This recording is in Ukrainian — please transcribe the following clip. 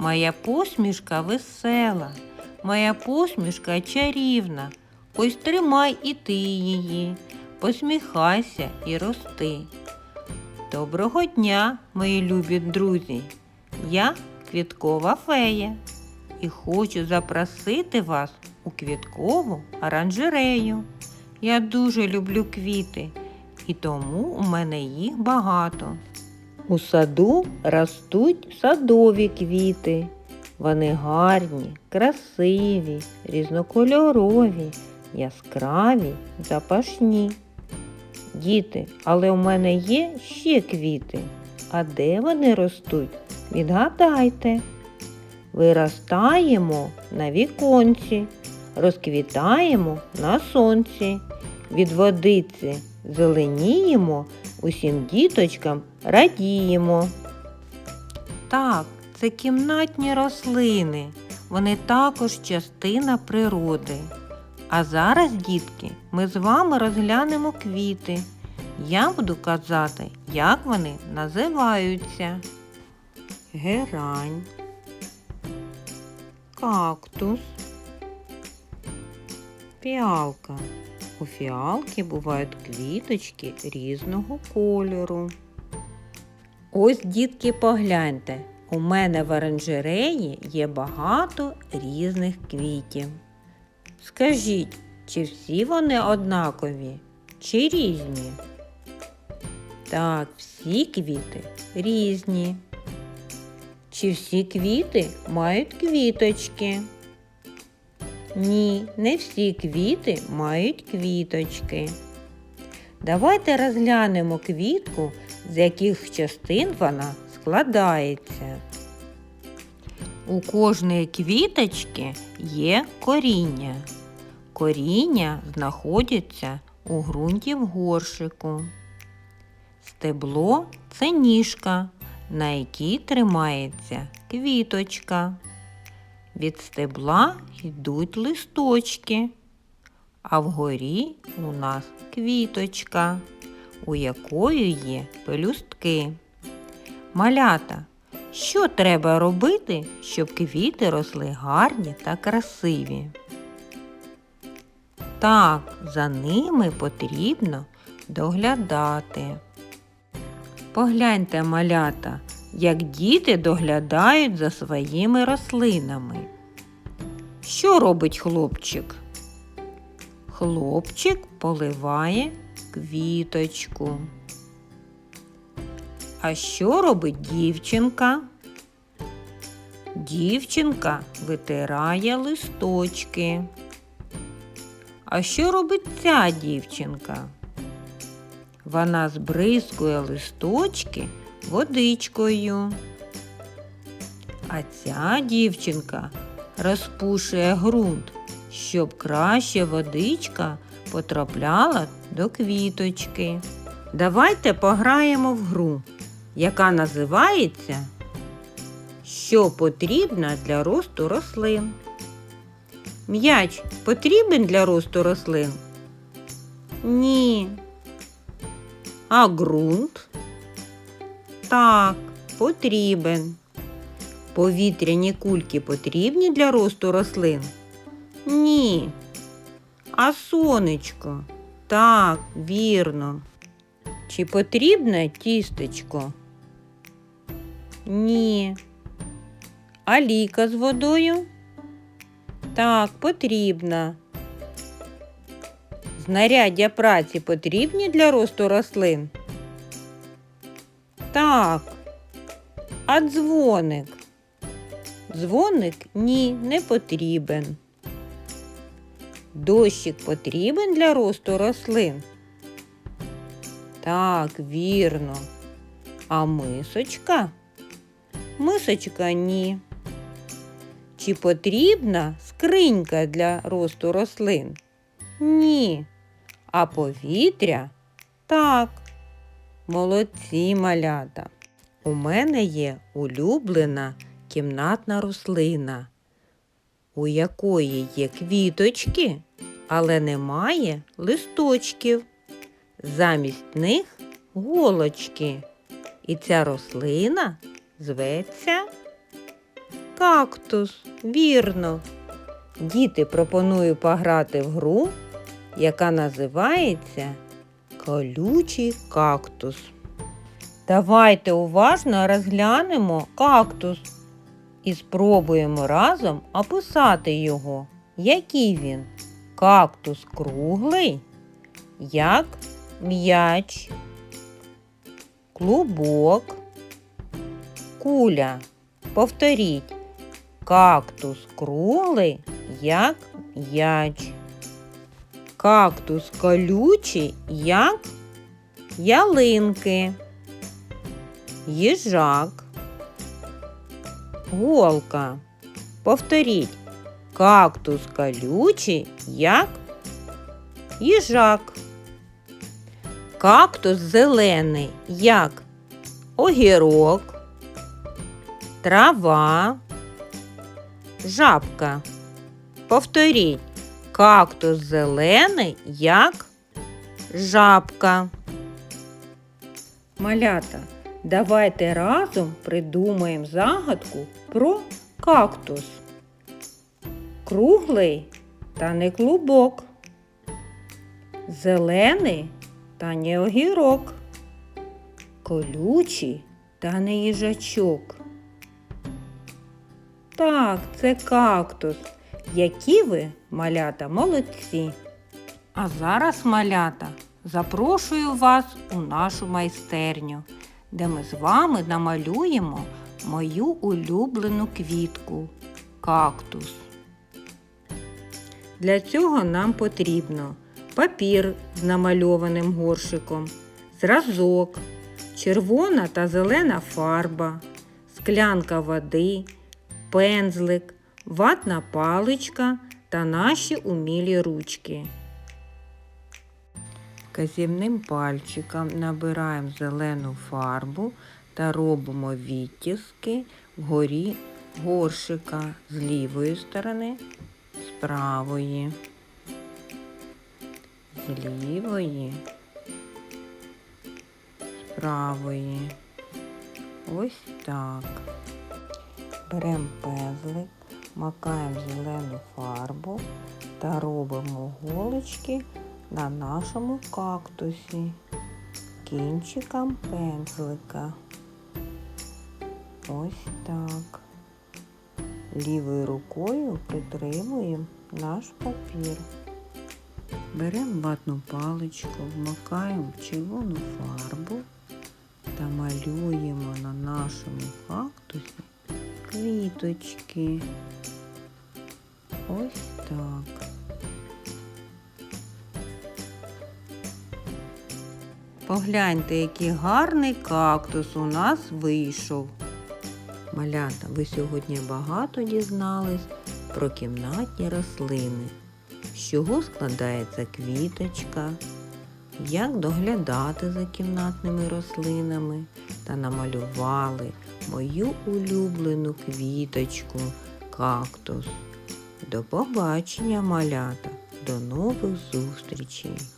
Моя посмішка весела, моя посмішка чарівна. Ось тримай і ти її, посміхайся і рости. Доброго дня, мої любі друзі! Я квіткова фея і хочу запросити вас у квіткову оранжерею. Я дуже люблю квіти, і тому у мене їх багато. У саду ростуть садові квіти. Вони гарні, красиві, різнокольорові, яскраві, запашні. Діти, але у мене є ще квіти. А де вони ростуть? Відгадайте. Виростаємо на віконці, розквітаємо на сонці, від водиці зеленіємо, усім діточкам радіємо. Так, це кімнатні рослини. Вони також частина природи. А зараз, дітки, ми з вами розглянемо квіти. Я буду казати, як вони називаються. Герань, кактус, фіалка. У фіалки бувають квіточки різного кольору. Ось, дітки, погляньте, у мене в оранжереї є багато різних квітів. Скажіть, чи всі вони однакові, чи різні? Так, всі квіти різні. Чи всі квіти мають квіточки? Ні, не всі квіти мають квіточки. Давайте розглянемо квітку, з яких частин вона складається. У кожної квіточки є коріння. Коріння знаходяться у ґрунті в горшику. Стебло це ніжка, на якій тримається квіточка. Від стебла йдуть листочки, а вгорі у нас квіточка, у якої є пелюстки. Малята, що треба робити, щоб квіти росли гарні та красиві? Так, за ними потрібно доглядати. Погляньте, малята, як діти доглядають за своїми рослинами. Що робить хлопчик? Хлопчик поливає квіточку. А що робить дівчинка? Дівчинка витирає листочки. А що робить ця дівчинка? Вона збризкує листочки водичкою. А ця дівчинка розпушує ґрунт, щоб краще водичка потрапляла до квіточки. Давайте пограємо в гру, яка називається Що потрібно для росту рослин. М'яч потрібен для росту рослин? Ні. А ґрунт? Так, потрібен. Повітряні кульки потрібні для росту рослин? Ні. А сонечко? Так, вірно. Чи потрібне тістечко? Ні. А ліка з водою? Так, потрібна. Знаряддя праці потрібні для росту рослин? Так. А дзвоник? Дзвоник ні, не потрібен. Дощик потрібен для росту рослин? Так, вірно. А мисочка? Мисочка ні. Чи потрібна скринька для росту рослин? Ні. А повітря? Так. Молодці малята. У мене є улюблена кімнатна рослина, у якої є квіточки, але немає листочків. Замість них голочки. І ця рослина зветься кактус, вірно. Діти пропоную пограти в гру, яка називається Колючий кактус. Давайте уважно розглянемо кактус і спробуємо разом описати його. Який він? Кактус круглий, як м'яч, клубок, куля. Повторіть. Кактус круглий, як м'яч. Кактус колючий, як ялинки. Їжак. Голка. Повторіть. Кактус колючий, як їжак. Кактус зелений, як огірок, трава, жабка. Повторіть. Кактус зелений, як жабка. Малята, давайте разом придумаємо загадку про кактус. Круглий та не клубок. Зелений та не огірок. Колючий та не їжачок. Так, це кактус. Які ви, малята, молодці. А зараз, малята, запрошую вас у нашу майстерню, де ми з вами намалюємо мою улюблену квітку кактус. Для цього нам потрібно папір з намальованим горшиком, зразок, червона та зелена фарба, склянка води, пензлик, ватна паличка та наші умілі ручки. Казівним пальчиком набираємо зелену фарбу та робимо відтіски вгорі горшика з лівої сторони, правої, з лівої, з правої. Ось так. Беремо пензлик, макаємо зелену фарбу та робимо голочки на нашому кактусі кінчиком пензлика. Ось так. Лівою рукою притримуємо наш папір. Беремо ватну паличку, вмикаємо в червону фарбу та малюємо на нашому кактусі квіточки. Ось так. Погляньте, який гарний кактус у нас вийшов. Малята, ви сьогодні багато дізнались про кімнатні рослини, з чого складається квіточка, як доглядати за кімнатними рослинами та намалювали мою улюблену квіточку кактус. До побачення, малята, до нових зустрічей!